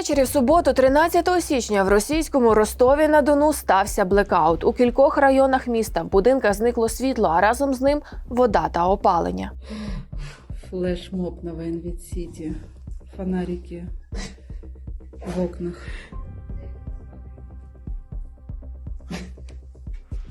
Ввечері в суботу, 13 січня, в російському Ростові на Дону стався блекаут. У кількох районах міста в будинках зникло світло, а разом з ним вода та опалення. Флешмоб на Военвит-Сити. Фонарики в окнах.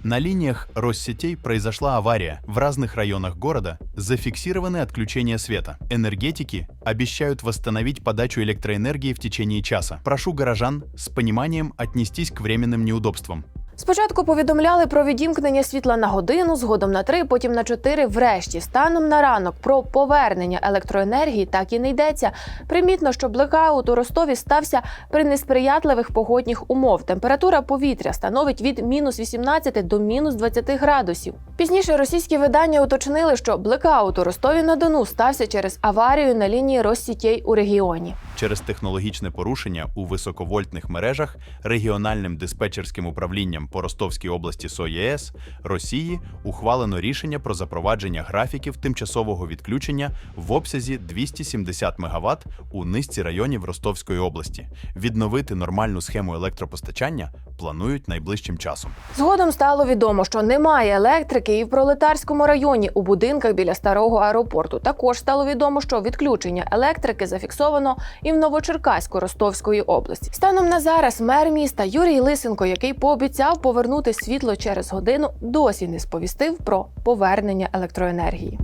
На линиях Россетей произошла авария. В разных районах города зафиксированы отключения света. Энергетики обещают восстановить подачу электроэнергии в течение часа. Прошу горожан с пониманием отнестись к временным неудобствам. Спочатку повідомляли про відімкнення світла на годину, згодом на три, потім на чотири. Врешті, станом на ранок, про повернення електроенергії так і не йдеться. Примітно, що блекаут у Ростові стався при несприятливих погодних умов. Температура повітря становить від мінус 18 до мінус 20 градусів. Пізніше російські видання уточнили, що блекаут у Ростові на Дону стався через аварію на лінії Россітєй у регіоні. Через технологічне порушення у високовольтних мережах регіональним диспетчерським управлінням по Ростовській області СОЄС Росії ухвалено рішення про запровадження графіків тимчасового відключення в обсязі 270 МВт у низці районів Ростовської області. Відновити нормальну схему електропостачання планують найближчим часом. Згодом стало відомо, що немає електрики і в пролетарському районі у будинках біля старого аеропорту. Також стало відомо, що відключення електрики зафіксовано і в Новочеркаську Ростовської області. Станом на зараз мер міста Юрій Лисенко, який пообіцяв повернути світло через годину, досі не сповістив про повернення електроенергії.